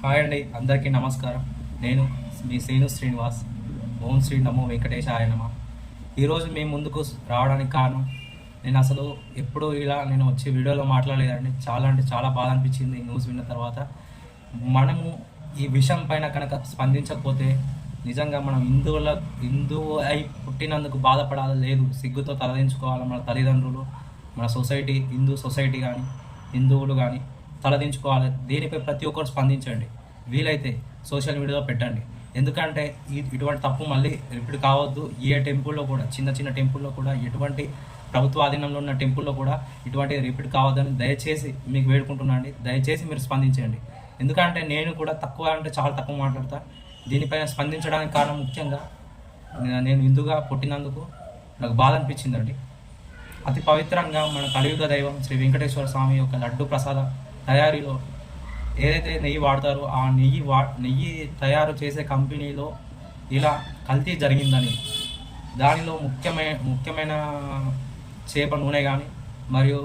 Hi అండి అందరికీ నమస్కారం. నేను మీ శ్రీను శ్రీనివాస్ ఓం శ్రీ నమో వెంకటేశ నమ. ఈరోజు మీ ముందుకు రావడానికి కారణం నేను అసలు ఎప్పుడూ ఇలా నేను వచ్చి వీడియోలో మాట్లాడలేదండి. చాలా అంటే చాలా బాధ అనిపించింది ఈ న్యూస్ విన్న తర్వాత. మనము ఈ విషయం పైన కనుక స్పందించకపోతే నిజంగా మనం హిందువుల హిందువు అయి పుట్టినందుకు బాధపడాలి లేదు సిగ్గుతో తలదించుకోవాలి మన తల్లిదండ్రులు మన సొసైటీ హిందూ సొసైటీ కానీ హిందువులు కానీ తలదించుకోవాలి. దీనిపై ప్రతి ఒక్కరు స్పందించండి. వీలైతే సోషల్ మీడియాలో పెట్టండి. ఎందుకంటే ఇటువంటి తప్పు మళ్ళీ రిపీట్ కావద్దు. ఏ టెంపుల్లో కూడా చిన్న చిన్న టెంపుల్లో కూడా ఎటువంటి ప్రభుత్వ ఆధీనంలో ఉన్న టెంపుల్లో కూడా ఇటువంటి రిపీట్ కావద్దని దయచేసి మీకు వేడుకుంటున్నాను అండి. దయచేసి మీరు స్పందించండి. ఎందుకంటే నేను కూడా తక్కువ అంటే చాలా తక్కువ మాట్లాడతా. దీనిపైన స్పందించడానికి కారణం ముఖ్యంగా నేను హిందువుగా పుట్టినందుకు నాకు బాధ అనిపించిందండి. అతి పవిత్రంగా మన కలియుగ దైవం శ్రీ వెంకటేశ్వర స్వామి యొక్క లడ్డు ప్రసాద తయారీలో ఏదైతే నెయ్యి వాడతారో ఆ నెయ్యి వా నెయ్యి తయారు చేసే కంపెనీలో ఇలా కల్తీ జరిగిందని. దానిలో ముఖ్యమైన ముఖ్యమైన చేప నూనె కానీ మరియు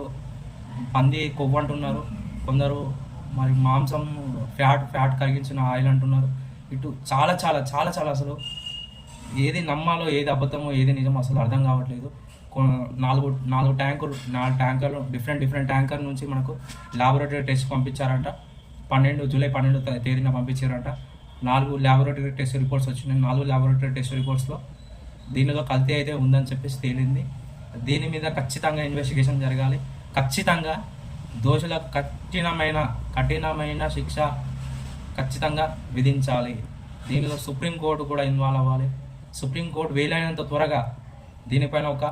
పంది కొవ్వు అంటున్నారు. కొందరు మరి మాంసం ఫ్యాట్ ఫ్యాట్ కరిగించిన ఆయిల్ అంటున్నారు. ఇటు చాలా చాలా చాలా చాలా అసలు ఏది నమ్మాలో ఏది అబద్ధమో ఏది నిజమో అసలు అర్థం కావట్లేదు. నాలుగు నాలుగు ట్యాంకులు నాలుగు ట్యాంకర్లు డిఫరెంట్ డిఫరెంట్ ట్యాంకర్ నుంచి మనకు లాబొరేటరీ టెస్ట్ పంపించారంట. పన్నెండు జూలై పన్నెండు తేదీన పంపించారంట. నాలుగు ల్యాబొరేటరీ టెస్ట్ రిపోర్ట్స్ వచ్చినాయి. నాలుగు ల్యాబొరేటరీ టెస్ట్ రిపోర్ట్స్లో దీనిలో కల్తీ అయితే ఉందని చెప్పేసి తేలింది. దీని మీద ఖచ్చితంగా ఇన్వెస్టిగేషన్ జరగాలి. ఖచ్చితంగా దోషులకు కఠినమైన కఠినమైన శిక్ష ఖచ్చితంగా విధించాలి. దీనిలో సుప్రీంకోర్టు కూడా ఇన్వాల్వ్ అవ్వాలి. సుప్రీంకోర్టు వీలైనంత త్వరగా దీనిపైన ఒక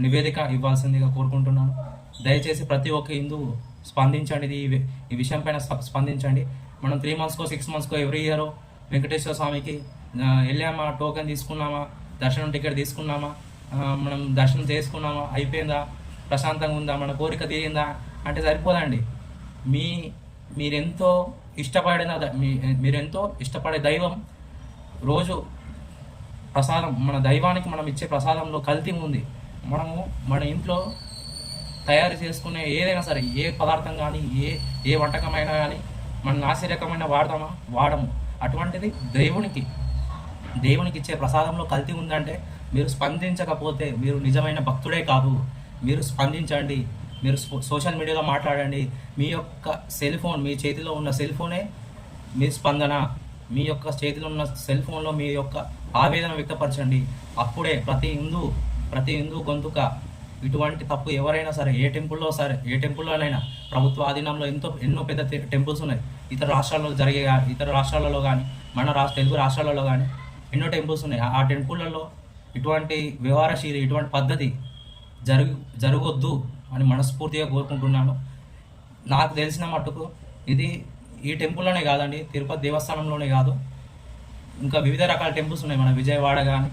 నివేదిక ఇవ్వాల్సిందిగా కోరుకుంటున్నాను. దయచేసి ప్రతి ఒక్క హిందువు స్పందించండి. ఇది ఈ విషయం పైన స్ప- స్పందించండి. మనం త్రీ మంత్స్కో సిక్స్ మంత్స్కో ఎవ్రీ ఇయర్? వెంకటేశ్వర స్వామికి వెళ్ళామా టోకెన్ తీసుకున్నామా? దర్శనం టికెట్ తీసుకున్నామా? మనం దర్శనం చేసుకున్నామా? అయిపోయిందా? ప్రశాంతంగా ఉందా? మన కోరిక తీరిందా? అంటే సరిపోదండి. మీ మీరెంతో ఇష్టపడిన మీ మీరెంతో ఇష్టపడే దైవం రోజు ప్రసాదం మన దైవానికి మనం ఇచ్చే ప్రసాదంలో కల్తీ ఉంది. మనము మన ఇంట్లో తయారు చేసుకునే ఏదైనా సరే ఏ పదార్థం కానీ ఏ ఏ వంటకమైనా కానీ మన నాసిరకమైన వాడదామా వాడము. అటువంటిది దేవునికి దేవునికి ఇచ్చే ప్రసాదంలో కల్తీ ఉందంటే మీరు స్పందించకపోతే మీరు నిజమైన భక్తుడే కాదు. మీరు స్పందించండి. మీరు సోషల్ మీడియాలో మాట్లాడండి. మీ యొక్క సెల్ ఫోన్ మీ చేతిలో ఉన్న సెల్ ఫోనే మీ స్పందన. మీ యొక్క చేతిలో ఉన్న సెల్ ఫోన్లో మీ యొక్క ఆవేదన వ్యక్తపరచండి. అప్పుడే ప్రతి హిందూ ప్రతి హిందూ గొంతుక ఇటువంటి తప్పు ఎవరైనా సరే ఏ టెంపుల్లో సరే ఏ టెంపుల్లోనైనా ప్రభుత్వ ఆధీనంలో ఎంతో ఎన్నో పెద్ద టెంపుల్స్ ఉన్నాయి. ఇతర రాష్ట్రాల్లో జరిగే ఇతర రాష్ట్రాలలో కానీ మన రాష్ట్ర తెలుగు రాష్ట్రాలలో కానీ ఎన్నో టెంపుల్స్ ఉన్నాయి. ఆ- ఆ టెంపుల్లలో ఇటువంటి వ్యవహారశీలి ఇటువంటి పద్ధతి జరుగు జరగొద్దు అని మనస్ఫూర్తిగా కోరుకుంటున్నాను. నాకు తెలిసిన మట్టుకు ఇది ఈ టెంపుల్లోనే కాదండి తిరుపతి దేవస్థానంలోనే కాదు. ఇంకా వివిధ రకాల టెంపుల్స్ ఉన్నాయి మన విజయవాడ కానీ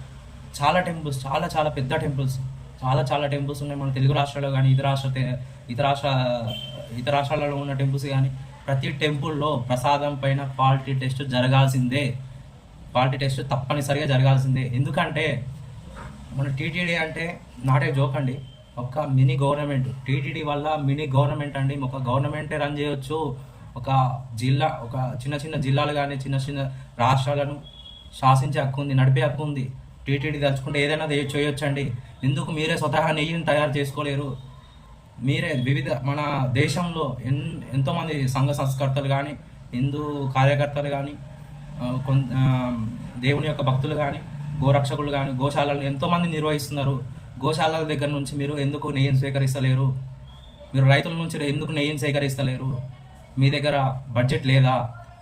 చాలా టెంపుల్స్ చాలా చాలా పెద్ద టెంపుల్స్. చాలా చాలా టెంపుల్స్ ఉన్నాయి మన తెలుగు రాష్ట్రాల్లో కానీ ఇతర రాష్ట్ర ఇతర రాష్ట్ర ఇతర రాష్ట్రాలలో ఉన్న టెంపుల్స్ కానీ. ప్రతి టెంపుల్లో ప్రసాదం పైన క్వాలిటీ టెస్ట్ జరగాల్సిందే. క్వాలిటీ టెస్ట్ తప్పనిసరిగా జరగాల్సిందే. ఎందుకంటే మన టీటీడీ అంటే నాటే జోక్ అండి ఒక మినీ గవర్నమెంట్. టీటీడీ వల్ల మినీ గవర్నమెంట్ అండి. ఒక గవర్నమెంటే రన్ చేయొచ్చు. ఒక జిల్లా ఒక చిన్న చిన్న జిల్లాలు కానీ చిన్న చిన్న రాష్ట్రాలను శాసించే హక్కు ఉంది నడిపే హక్కు ఉంది. టీటీడీ తలుచుకుంటే ఏదైనా చేయొచ్చండి. ఎందుకు మీరే స్వతహా నెయ్యిని తయారు చేసుకోలేరు? మీరే వివిధ మన దేశంలో ఎన్ ఎంతోమంది సంఘ సంస్కర్తలు కానీ హిందూ కార్యకర్తలు కానీ కొంత దేవుని యొక్క భక్తులు కానీ గోరక్షకులు కానీ గోశాలలు ఎంతోమంది నిర్వహిస్తున్నారు. గోశాలల దగ్గర నుంచి మీరు ఎందుకు నెయ్యిని స్వీకరిస్తలేరు మీరు రైతుల నుంచి ఎందుకు నెయ్యిని సేకరిస్తలేరు? మీ దగ్గర బడ్జెట్ లేదా?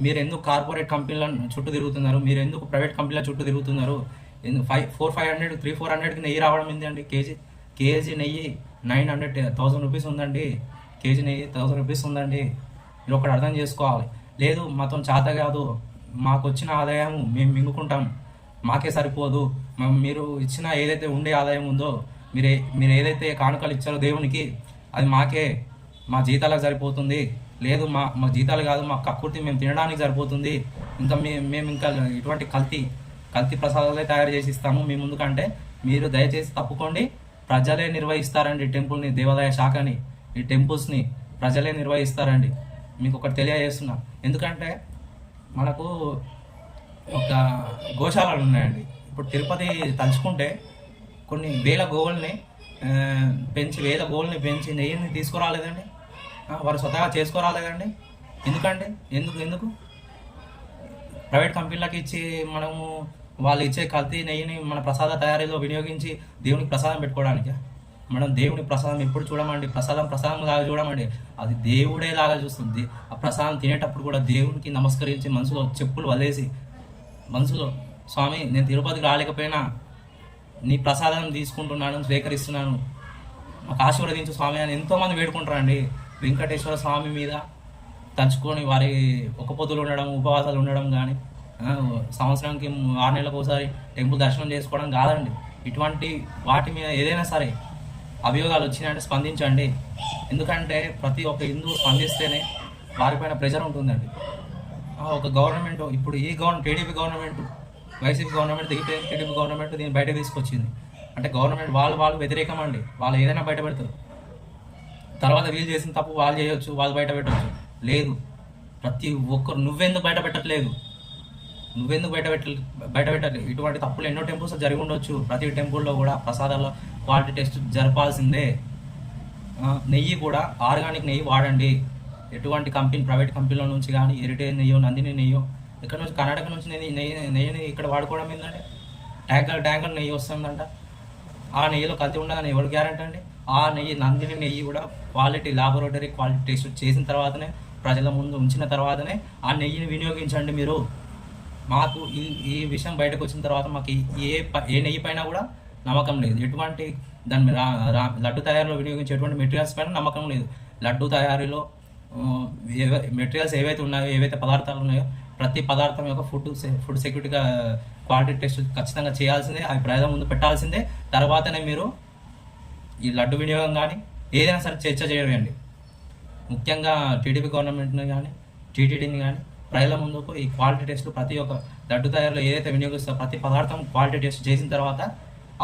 మీరు ఎందుకు కార్పొరేట్ కంపెనీల చుట్టూ తిరుగుతున్నారు మీరు ఎందుకు ప్రైవేట్ కంపెనీల చుట్టూ తిరుగుతున్నారు five four five hundred three four హండ్రెడ్కి నెయ్యి రావడం ఏంటండి కేజీ కేజీ నెయ్యి నైన్ హండ్రెడ్ థౌసండ్ రూపీస్ ఉందండి. కేజీ నెయ్యి థౌసండ్ రూపీస్ ఉందండి. మీరు ఒకటి అర్థం చేసుకోవాలి. లేదు మాతో చేత కాదు. మాకు వచ్చిన ఆదాయం మేము మింగుకుంటాం. మాకే సరిపోదు. మ- మీరు ఇచ్చిన ఏదైతే ఉండే ఆదాయం ఉందో మీరు మీరు ఏదైతే కానుకలు ఇచ్చారో దేవునికి అది మాకే మా జీతాలకు సరిపోతుంది. లేదు మా మా జీతాలు కాదు మా కక్కుర్తి మేము తినడానికి సరిపోతుంది. ఇంకా మేము మేము ఇంకా ఇటువంటి కల్తీ కల్తీ ప్రసాదాలే తయారు చేసి ఇస్తాము. మీ ముందుకంటే మీరు దయచేసి తప్పుకోండి. ప్రజలే నిర్వహిస్తారండి టెంపుల్ని దేవాదాయ శాఖని. ఈ టెంపుల్స్ని ప్రజలే నిర్వహిస్తారండి. మీకు ఒకటి తెలియజేస్తున్నా. ఎందుకంటే మనకు ఒక గోశాలలు ఉన్నాయండి. ఇప్పుడు తిరుపతి తలుచుకుంటే కొన్ని వేల గోవుల్ని పెంచి వేల గోవుల్ని పెంచి నెయ్యిని తీసుకురాలేదండి. వారు స్వతహా చేసుకోరాలేదండి. ఎందుకండి? ఎందుకు? ఎందుకు? ప్రైవేట్ కంపెనీలకు ఇచ్చి మనము వాళ్ళు ఇచ్చే కల్తీ నెయ్యిని మన ప్రసాద తయారీలో వినియోగించి దేవునికి ప్రసాదం పెట్టుకోవడానికి. మనం దేవుని ప్రసాదం ఎప్పుడు చూడమండి? ప్రసాదం ప్రసాదం లాగా చూడమండి. అది దేవుడే లాగా చూస్తుంది. ఆ ప్రసాదం తినేటప్పుడు కూడా దేవునికి నమస్కరించి మనసులో చెప్పులు వదిలేసి మనసులో స్వామి నేను తిరుపతికి రాలేకపోయినా నీ ప్రసాదం తీసుకుంటున్నాను స్వీకరిస్తున్నాను. మాకు ఆశీర్వదించు స్వామి అని ఎంతోమంది వేడుకుంటారండి. వెంకటేశ్వర స్వామి మీద తలుచుకొని వారి ఒక పొద్దులు ఉండడం ఉపవాసాలు ఉండడం కానీ సంవత్సరానికి ఆరు నెలలకు ఒకసారి టెంపుల్ దర్శనం చేసుకోవడం కాదండి. ఇటువంటి వాటి మీద ఏదైనా సరే అభియోగాలు వచ్చినాయంటే స్పందించండి. ఎందుకంటే ప్రతి ఒక్క హిందువు స్పందిస్తేనే వారిపైన ప్రెషర్ ఉంటుందండి. ఒక గవర్నమెంట్ ఇప్పుడు ఈ government TDP government YCP government దిగితే టీడీపీ గవర్నమెంట్ దీన్ని బయట తీసుకొచ్చింది. అంటే గవర్నమెంట్ వాళ్ళు వాళ్ళు వ్యతిరేకం అండి వాళ్ళు ఏదైనా బయట పెడతారు. తర్వాత వీళ్ళు చేసిన తప్పు వాళ్ళు చేయొచ్చు వాళ్ళు బయట పెట్టవచ్చు లేదు. ప్రతి ఒక్కరు నువ్వెందుకు బయట పెట్టట్లేదు? నువ్వెందుకు బయట పెట్ట బయట పెట్టాలి? ఇటువంటి తప్పులు ఎన్నో టెంపుల్స్ జరిగి ఉండొచ్చు. ప్రతి టెంపుల్లో కూడా ప్రసాదాల్లో క్వాలిటీ టెస్ట్ జరపాల్సిందే. నెయ్యి కూడా ఆర్గానిక్ నెయ్యి వాడండి. ఎటువంటి కంపెనీ ప్రైవేట్ కంపెనీల నుంచి కానీ హెరిటేజ్ నెయ్యో నందిని నెయ్యో ఇక్కడ నుంచి కర్ణాటక నుంచి నెయ్యి నెయ్యి నెయ్యిని ఇక్కడ వాడుకోవడం ఏంటంటే ట్యాంకర్ ట్యాంకర్ నెయ్యి వస్తుందంట. ఆ నెయ్యిలో కల్తీ ఉండదని ఎవరు గ్యారంటీ అండి? ఆ నెయ్యి నందిని నెయ్యి కూడా క్వాలిటీ లాబొరేటరీ క్వాలిటీ టెస్ట్ చేసిన తర్వాతనే ప్రజల ముందు ఉంచిన తర్వాతనే ఆ నెయ్యిని వినియోగించండి మీరు. మాకు ఈ ఈ విషయం బయటకు వచ్చిన తర్వాత మాకు ఏ ప- ఏ నెయ్యి పైన కూడా నమ్మకం లేదు. ఎటువంటి దాని మీద లడ్డు తయారీలో వినియోగించే ఎటువంటి మెటీరియల్స్ పైన నమ్మకం లేదు. లడ్డు తయారీలో మెటీరియల్స్ ఏవైతే ఉన్నాయో ఏవైతే పదార్థాలు ఉన్నాయో ప్రతి పదార్థం యొక్క ఫుడ్ ఫుడ్ సెక్యూరిటీగా క్వాలిటీ టెస్ట్ ఖచ్చితంగా చేయాల్సిందే అవి ప్రయోజనం ముందు పెట్టాల్సిందే. తర్వాతనే మీరు ఈ లడ్డు వినియోగం కానీ ఏదైనా సరే చర్చ చేయవండి ముఖ్యంగా టీడీపీ గవర్నమెంట్ని కానీ టీటీడీని కానీ ప్రజల ముందుకు ఈ క్వాలిటీ టెస్ట్ ప్రతి ఒక్క లడ్డు తయారీలో ఏదైతే వినియోగిస్తారో ప్రతి పదార్థం క్వాలిటీ టెస్ట్ చేసిన తర్వాత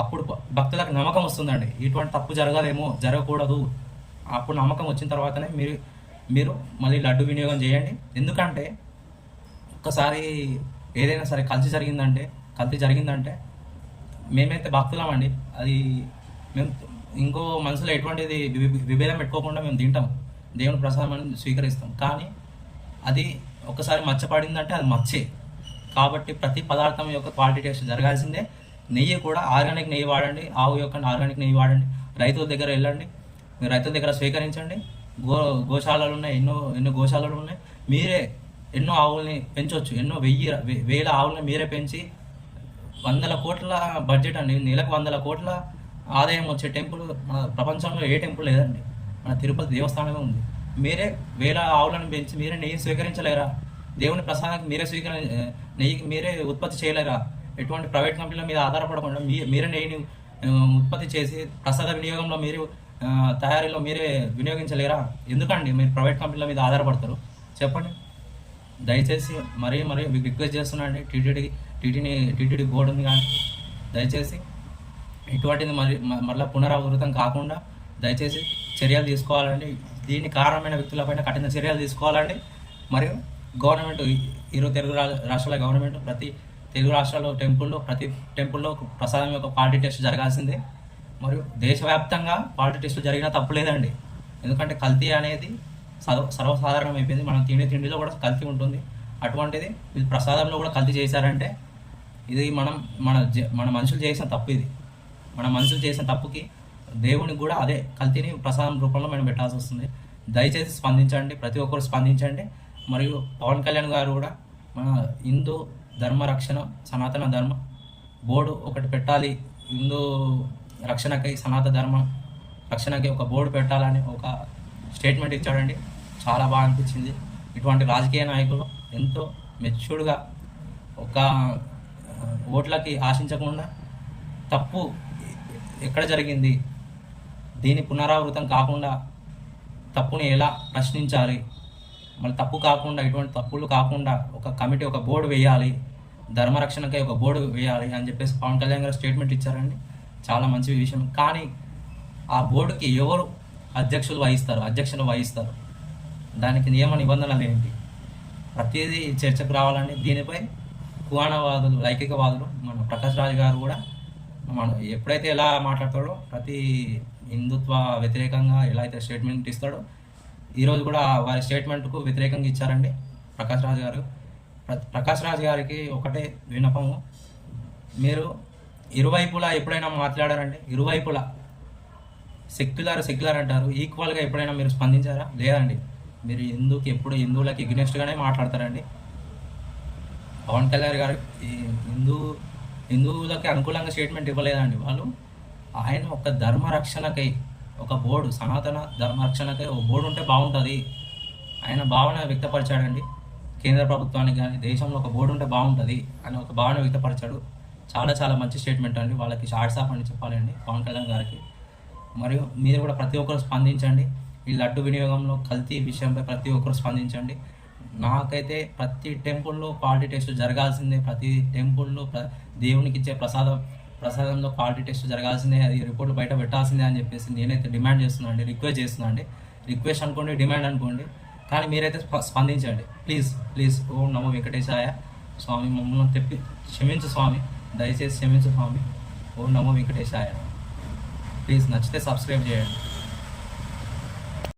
అప్పుడు భక్తులకు నమ్మకం వస్తుందండి. ఇటువంటి తప్పు జరగదేమో జరగకూడదు. అప్పుడు నమ్మకం వచ్చిన తర్వాతనే మీరు మీరు మళ్ళీ లడ్డు వినియోగం చేయండి. ఎందుకంటే ఒక్కసారి ఏదైనా సరే కల్తీ జరిగిందంటే కల్తీ జరిగిందంటే మేమైతే భక్తులమండి. అది మేము ఇంకో మనసులో ఎటువంటిది విభేదం పెట్టుకోకుండా మేము తింటాం దేవుని ప్రసాదం అని స్వీకరిస్తాం. కానీ అది ఒకసారి మచ్చపడిందంటే అది మచ్చే. కాబట్టి ప్రతి పదార్థం యొక్క క్వాలిటీ టెస్ట్ జరగాల్సిందే. నెయ్యి కూడా ఆర్గానిక్ నెయ్యి వాడండి. ఆవు యొక్క ఆర్గానిక్ నెయ్యి వాడండి. రైతుల దగ్గర వెళ్ళండి. మీరు రైతుల దగ్గర స్వీకరించండి. గో గోశాలలు ఉన్నాయి. ఎన్నో ఎన్నో గోశాలలు ఉన్నాయి. మీరే ఎన్నో ఆవుల్ని పెంచవచ్చు ఎన్నో వెయ్యి వే- వేల ఆవుల్ని మీరే పెంచి వందల కోట్ల బడ్జెట్ అండి. నెలకు వందల కోట్ల ఆదాయం వచ్చే టెంపుల్ మన ప్రపంచంలో ఏ టెంపుల్ లేదండి. మన తిరుపతి దేవస్థానమే ఉంది. మీరే వేల ఆవులను పెంచి మీరే నెయ్యి స్వీకరించలేరా? దేవుని ప్రసాదానికి మీరే స్వీకరి నెయ్యి మీరే ఉత్పత్తి చేయలేరా? ఎటువంటి ప్రైవేట్ కంపెనీల మీద ఆధారపడకుండా మీ మీరే నెయ్యిని ఉత్పత్తి చేసి ప్రసాద వినియోగంలో మీరు తయారీలో మీరే వినియోగించలేరా? ఎందుకండి మీరు ప్రైవేట్ కంపెనీల మీద ఆధారపడతారు? చెప్పండి. దయచేసి మరీ మరీ మీకు రిక్వెస్ట్ చేస్తున్నానండి. టీటీడీ టీటీని టీటీడీ ఉంది కానీ దయచేసి ఇటువంటిది మరి మ- మరలా పునరావృతం కాకుండా దయచేసి చర్యలు తీసుకోవాలండి. దీనికి కారణమైన వ్యక్తులపైన కఠిన చర్యలు తీసుకోవాలండి. మరియు గవర్నమెంట్ ఇరు తెలుగు రా- రాష్ట్రాల గవర్నమెంట్ ప్రతి తెలుగు రాష్ట్రాల్లో టెంపుల్లో ప్రతి టెంపుల్లో ప్రసాదం యొక్క క్వాలిటీ టెస్ట్ జరగాల్సిందే. మరియు దేశవ్యాప్తంగా క్వాలిటీ టెస్ట్ జరిగినా తప్పులేదండి ఎందుకంటే కల్తీ అనేది సర్వ సర్వసాధారణం అయిపోయింది. మనం తినే తిండిలో కూడా కల్తీ ఉంటుంది. అటువంటిది ఇది ప్రసాదంలో కూడా కల్తీ చేశారంటే ఇది మనం మన జ- మన మనుషులు చేసిన తప్పు ఇది. మన మనుషులు చేసిన తప్పుకి దేవునికి కూడా అదే కల్తీని ప్రసాదం రూపంలో మనం పెట్టాల్సి వస్తుంది. దయచేసి స్పందించండి ప్రతి ఒక్కరు స్పందించండి. మరియు పవన్ కళ్యాణ్ గారు కూడా మన హిందూ ధర్మ రక్షణ సనాతన ధర్మ బోర్డు ఒకటి పెట్టాలి. హిందూ రక్షణకై సనాతన ధర్మ రక్షణకి ఒక బోర్డు పెట్టాలని ఒక స్టేట్మెంట్ ఇచ్చాడండి. చాలా బాగా అనిపించింది. ఇటువంటి రాజకీయ నాయకులు ఎంతో మెచ్యూర్డ్గా ఒక ఓట్లకి ఆశించకుండా తప్పు ఎక్కడ జరిగింది? దీని పునరావృతం కాకుండా తప్పుని ఎలా ప్రశ్నించాలి? మళ్ళీ తప్పు కాకుండా ఇటువంటి తప్పులు కాకుండా ఒక కమిటీ ఒక బోర్డు వేయాలి. ధర్మరక్షణకై ఒక బోర్డు వేయాలి అని చెప్పేసి పవన్ కళ్యాణ్ గారు స్టేట్మెంట్ ఇచ్చారండి. చాలా మంచి విషయం. కానీ ఆ బోర్డుకి ఎవరు అధ్యక్షులు వహిస్తారు? అధ్యక్షులు వహిస్తారు. దానికి నియమ నిబంధనలు ఏంటి? ప్రతిదీ చర్చకు రావాలండి. దీనిపై కువాణవాదులు లైకికవాదులు మన ప్రకాష్ రాజు గారు కూడా మనం ఎప్పుడైతే ఎలా మాట్లాడతాడో ప్రతి హిందుత్వ వ్యతిరేకంగా ఎలా అయితే స్టేట్మెంట్ ఇస్తాడో ఈరోజు కూడా వారి స్టేట్మెంట్కు వ్యతిరేకంగా ఇచ్చారండి ప్రకాష్ రాజ్ గారు. ప్ర- ప్రకాష్ రాజ్ గారికి ఒకటే వినపము మీరు ఇరువైపులా ఎప్పుడైనా మాట్లాడారండి? ఇరువైపులా. సెక్యులర్ సెక్యులర్ అంటారు. ఈక్వల్గా ఎప్పుడైనా మీరు స్పందించారా? లేదండి. మీరు హిందూకి ఎప్పుడు హిందువులకి ఎగ్నెస్ట్గానే మాట్లాడతారండి? పవన్ కళ్యాణ్ గారు హిందూ హిందువులకి అనుకూలంగా స్టేట్మెంట్ ఇవ్వలేదండి వాళ్ళు. ఆయన ఒక ధర్మ రక్షణకై ఒక బోర్డు సనాతన ధర్మ రక్షణకై ఒక బోర్డు ఉంటే బాగుంటుంది. ఆయన భావన వ్యక్తపరిచాడండి. కేంద్ర ప్రభుత్వానికి కానీ దేశంలో ఒక బోర్డు ఉంటే బాగుంటుంది అని ఒక భావన వ్యక్తపరిచాడు. చాలా చాలా మంచి స్టేట్మెంట్ అండి. వాళ్ళకి షార్ట్స్ ఆఫ్ అని చెప్పాలండి పవన్ కళ్యాణ్ గారికి. మరియు మీరు కూడా ప్రతి ఒక్కరు స్పందించండి. ఈ లడ్డు వినియోగంలో కల్తీ విషయంపై ప్రతి ఒక్కరు స్పందించండి. నాకైతే ప్రతి టెంపుల్లో క్వాలిటీ టెస్ట్ జరగాల్సిందే. ప్రతి టెంపుల్లో ప్ర దేవునికి ఇచ్చే ప్రసాదం ప్రసాదంలో క్వాలిటీ టెస్ట్ జరగాల్సిందే అది రిపోర్ట్లు బయట పెట్టాల్సిందే అని చెప్పేసి నేనైతే డిమాండ్ చేస్తున్నాను అండి రిక్వెస్ట్ చేస్తున్నాను అండి. రిక్వెస్ట్ అనుకోండి డిమాండ్ అనుకోండి. కానీ మీరైతే స్ప- స్పందించండి. ప్లీజ్ ప్లీజ్ ఓం నమో వెంకటేశాయ స్వామి మమ్మల్ని తెప్పి క్షమించు స్వామి. దయచేసి క్షమించు స్వామి. ఓం నమో వెంకటేశాయ. ప్లీజ్ నచ్చితే సబ్స్క్రైబ్ చేయండి.